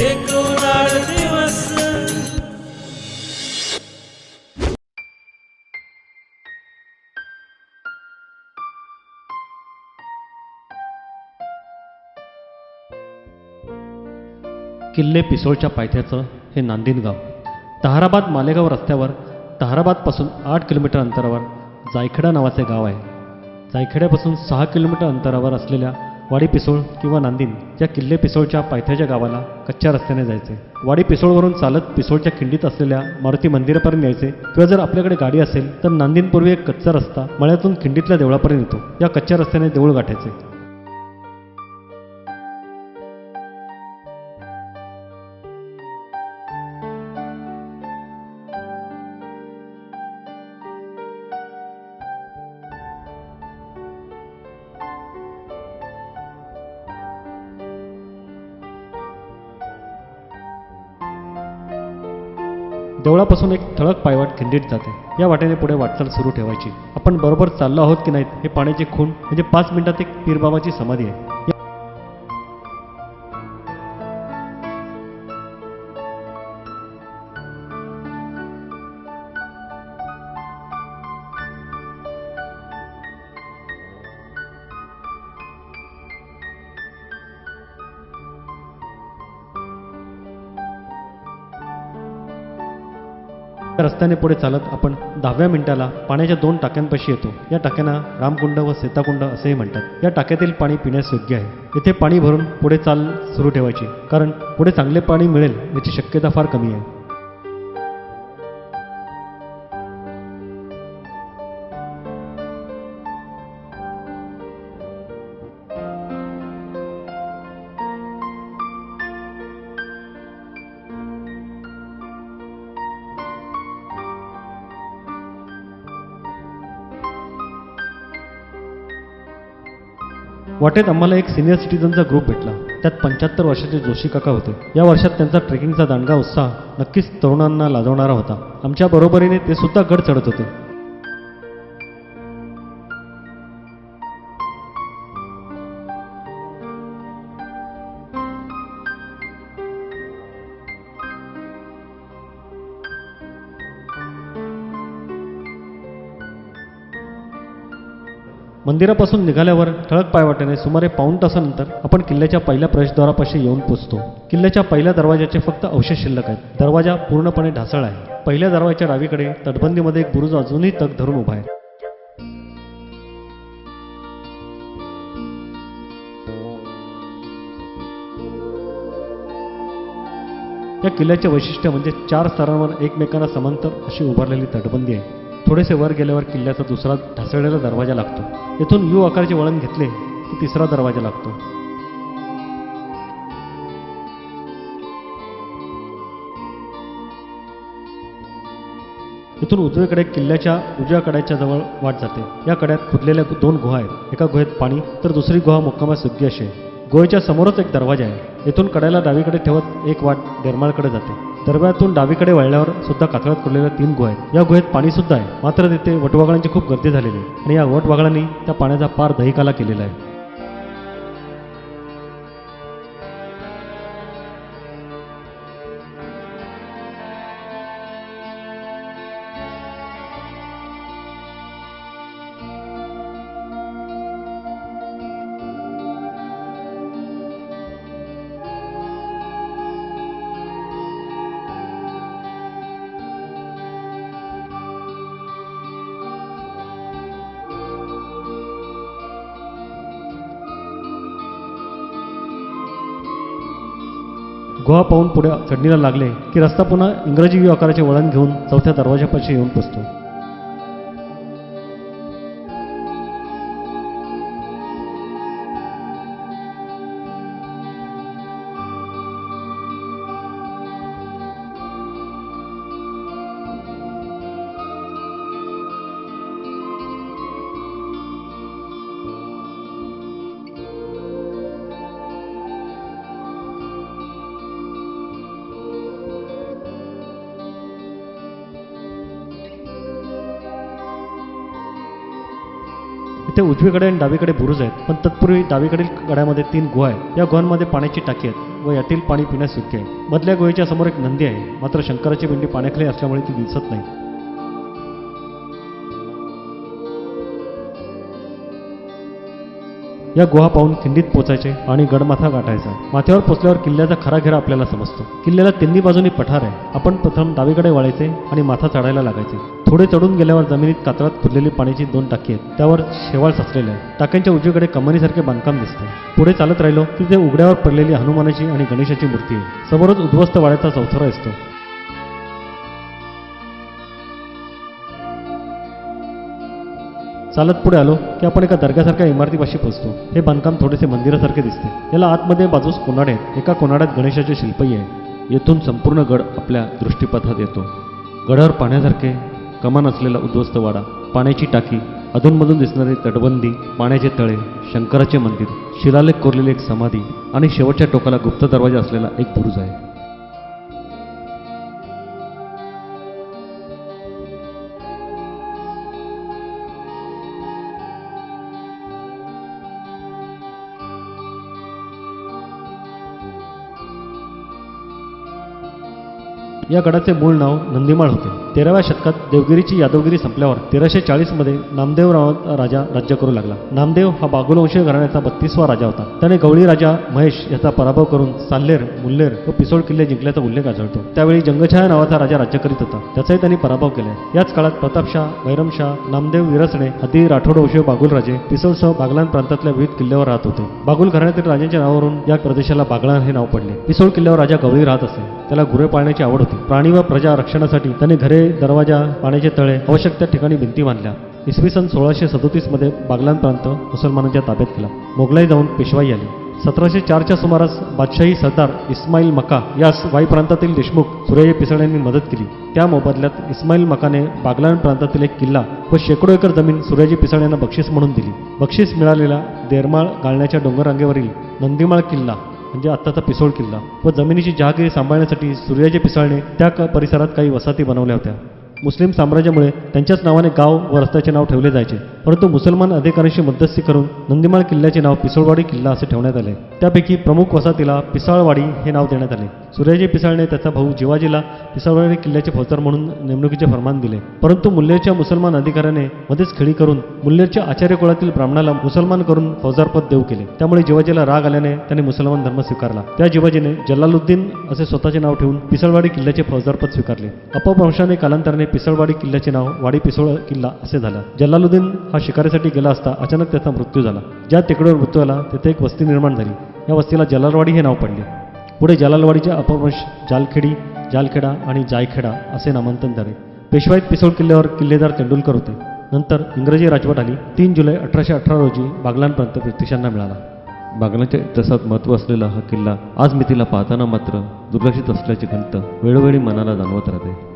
एक दिवस. किल्ले पिसोळच्या पायथ्याचं हे नांदिन गाव तहाराबाद मालेगाव रस्त्यावर तहाराबादपासून आठ किलोमीटर अंतरावर जायखेडा नावाचे गाव आहे. जायखेड्यापासून सहा किलोमीटर अंतरावर असलेल्या वाडी पिसोळ किंवा नांदिन या किल्ले पिसोळच्या पायथ्याच्या गावाला कच्च्या रस्त्याने जायचे. वाडी पिसोळवरून चालत पिसोळच्या खिंडीत असलेल्या मारुती मंदिरापर्यंत यायचे किंवा जर आपल्याकडे गाडी असेल तर नांदिनपूर्वी एक कच्चा रस्ता मळ्यातून खिंडीतल्या देवळापर्यंत येतो. या कच्च्या रस्त्याने देऊळ गाठायचे. देवळापासून एक ठळक पायवाट खिंडीत जाते. या वाटेने पुढे वाटचाल सुरू ठेवायची. आपण बरोबर चाललो आहोत की नाहीत हे पाण्याची खूण म्हणजे पाच मिनिटात एक पीरबाबाची समाधी आहे. रस्त्याने पुढे चालत आपण दहाव्या मिनिटाला पाण्याच्या दोन टाक्यांपाशी येतो. या टाक्यांना रामकुंड व सीताकुंड असेही म्हणतात. या टाक्यातील पाणी पिण्यास योग्य आहे. येथे पाणी भरून पुढे चाल सुरू ठेवायची. कारण पुढे चांगले पाणी मिळेल याची शक्यता फार कमी आहे. वाटेत आम्हाला एक सिनियर सिटीजनचा ग्रुप भेटला. त्यात पंच्याहत्तर वर्षाचे जोशी काका होते. या वर्षात त्यांचा ट्रेकिंगचा दांडगा उत्साह नक्कीच तरुणांना लाजवणारा होता. आमच्या बरोबरीने ते सुद्धा गड चढत होते. मंदिरापासून निघाल्यावर ठळक पायवाट्याने सुमारे पाऊण तासानंतर आपण किल्ल्याच्या पहिल्या प्रवेशद्वारापाशी येऊन पोचतो. किल्ल्याच्या पहिल्या दरवाजाचे फक्त अवशेष शिल्लक आहेत. दरवाजा पूर्णपणे ढासळ आहे. पहिल्या दरवाजाच्या डावीकडे तटबंदीमध्ये एक बुरुज अजूनही तग धरून उभा आहे. या किल्ल्याचे वैशिष्ट्य म्हणजे चार स्तरांवर एकमेकांना समांतर अशी उभारलेली तटबंदी आहे. थोडेसे वर गेल्यावर किल्ल्याचा दुसरा ढासळलेला दरवाजा लागतो. येथून यू आकाराचे वळण घेतले की तिसरा दरवाजा लागतो. इथून उजवीकडे किल्ल्याच्या उजव्या कड्याच्या जवळ वाट जाते. या कड्यात खुदलेल्या दोन गुहा आहेत. एका गुहेत पाणी तर दुसरी गुहा मुक्कामास योग्य अशी आहे गुहेच्या समोरच एक दरवाजा आहे. येथून कड्याला डावीकडे ठेवत एक वाट निर्माळकडे जाते. दरम्यातून डावीकडे वळल्यावर सुद्धा कातळात कोरलेल्या तीन गुहा आहेत या गुहेत पाणी सुद्धा आहे. मात्र तिथे वटवागळांची खूप गर्दी झालेली आहे. आणि या वटवागळांनी त्या पाण्याचा पार दहिकाला केलेला आहे. गोवा पाहून पुढे चढणीला लागले की रस्ता पुन्हा इंग्रजी यू आकाराचे वळण घेऊन चौथ्या दरवाजापाशी येऊन पोचतो इथे उजवीकडे आणि डावीकडे बुरुज आहेत. पण तत्पूर्वी डावीकडील कड्यामध्ये तीन गुहा आहेत. या गुहांमध्ये पाण्याची टाकी आहेत व यातील पाणी पिण्यास योग्य आहे. मधल्या गुहेच्या समोर एक नंदी आहे. मात्र शंकराची पिंडी पाण्याखाली असल्यामुळे ती दिसत नाही. या गुहा पाहून खिंडीत पोचायचे आणि गडमाथा गाठायचा. माथ्यावर पोचल्यावर किल्ल्याचा खरा घेरा आपल्याला समजतो. किल्ल्याला तिन्ही बाजूनी पठार आहे. आपण प्रथम डावीकडे वळायचे आणि माथा चढायला लागायचे. थोडे चढून गेल्यावर जमिनीत कातळात खुललेली पाण्याची दोन टाकी आहेत. त्यावर शेवाळ साचलेले आहे. टाक्यांच्या उजवीकडे कमानीसारखे बांधकाम दिसते. पुढे चालत राहिलो की ते उघड्यावर पडलेली हनुमानाची आणि गणेशाची मूर्ती आहे. समोरच उद्ध्वस्त वाड्याचा चौथरा असतो चालत पुढे आलो की आपण एका दर्ग्यासारख्या इमारतीपाशी पोहोचतो हे बांधकाम थोडेसे मंदिरासारखे दिसते. याला आतमध्ये बाजूस कोनाडे आहेत. एका कोनाड्यात गणेशाचे शिल्पही आहे. येथून संपूर्ण गड आपल्या दृष्टीपथात येतो. गडावर पाण्यासारखे कमान असलेला उद्ध्वस्त वाडा पाण्याची टाकी अधूनमधून दिसणारी तटबंदी पाण्याचे तळे शंकराचे मंदिर शिलालेख कोरलेली एक समाधी आणि शेवटच्या टोकाला गुप्त दरवाजा असलेला एक बुरुज आहे. या गडाचे मूळ नाव नंदीमाळ होते. तेराव्या शतकात देवगिरीची यादवगिरी संपल्यावर तेराशे चाळीसमध्ये नामदेव राव राजा राज्य करू लागला. नामदेव हा बागुलवंशीय घराण्याचा बत्तीसवा राजा होता. त्याने गवळी राजा महेश याचा पराभव करून साल्लेर मुल्लेर व पिसोड किल्ले जिंकल्याचा उल्लेख आढळतो. त्यावेळी जंगछाया नावाचा राजा राज्य करीत होता. त्याचाही त्यांनी पराभव केला याच काळात प्रतापशाह बैरमशाह नामदेव विरसणे आदी राठोड वंशीय बागुलराजे पिसोडसह बागलान प्रांतातल्या विविध किल्ल्यावर राहत होते. बागुल घराण्यातील राजांच्या नावावरून या प्रदेशाला बागलान हे नाव पडले. पिसोड किल्ल्यावर राजा गवळी राहत असे. त्याला गुरे पाळण्याची आवड होती. प्राणी व प्रजा रक्षणासाठी त्याने घरे दरवाजा पाण्याचे तळे आवश्यक त्या ठिकाणी भिंती बांधल्या. इसवी सन सोळाशे सदोतीसमध्ये बागलान प्रांत मुसलमानांच्या ताब्यात केला. मोगलाई जाऊन पेशवाई आली. सतराशे चारच्या सुमारास बादशाही सरदार इस्माईल मका यास वाई प्रांतातील देशमुख सुरय पिसळ यांनी मदत केली. त्या मोबदल्यात इस्माईल मकाने बागलान प्रांतातील एक किल्ला व शेकडो एकर जमीन सूर्याजी पिसळ यांना बक्षीस म्हणून दिली. बक्षीस मिळालेला देरमाळ गाळण्याच्या डोंगररांगेवरील नंदीमाळ किल्ला म्हणजे आत्ताचा पिसोळ किल्ला. व जमिनीची जहागिरी सांभाळण्यासाठी सूर्याचे पिसाळणे त्या परिसरात काही वसाहती बनवल्या होत्या. मुस्लिम साम्राज्यामुळे त्यांच्याच नावाने गाव व रस्त्याचे नाव ठेवले जायचे. परंतु मुसलमान अधिकाऱ्यांशी मध्यस्थी करून नंदीमाळ किल्ल्याचे नाव पिसोळवाडी किल्ला असे ठेवण्यात आले. त्यापैकी प्रमुख वसाहतीला पिसाळवाडी हे नाव देण्यात आले. सूर्याजी पिसाळने त्याचा भाऊ जिवाजीला पिसाळवाडी किल्ल्याचे फौजदार म्हणून नेमणुकीचे फरमान दिले. परंतु मुल्याच्या मुसलमान अधिकाऱ्याने मध्येच खेळी करून मुल्याच्या आचार्य कुळातील ब्राह्मणाला मुसलमान करून फौजदारपद देऊ केले. त्यामुळे जिवाजीला राग आल्याने त्याने मुसलमान धर्म स्वीकारला. त्या जिवाजीने जलालुद्दीन असे स्वतःचे नाव ठेवून पिसळवाडी किल्ल्याचे फौजदारपद स्वीकारले. अपभ्रंशाने कालांतराने पिसळवाडी किल्ल्याचे नाव वाडी पिसोळ किल्ला असे झालं. जलालुद्दीन हा शिकारीसाठी गेला असता अचानक त्याचा मृत्यू झाला. ज्या टेकडीवर मृत्यू आला तेथे एक वस्ती निर्माण झाली. या वस्तीला जलालवाडी हे नाव पडले. पुढे जलालवाडीचे अपभ्रंश जालखेडी जालखेडा आणि जायखेडा असे नामांतन झाले. पेशवाईत पिसोळ किल्ल्यावर किल्लेदार तेंडुलकर होते. नंतर इंग्रजी राजवट आली. तीन जुलै अठराशे अठरा रोजी बागलांपर्यंत ब्रिटिशांना मिळाला. बागलांच्या इतिहासात महत्त्व असलेला हा किल्ला आज मी तिला पाहताना मात्र दुर्लक्षित असल्याची खंत वेळोवेळी मनाला जाणवत राहते.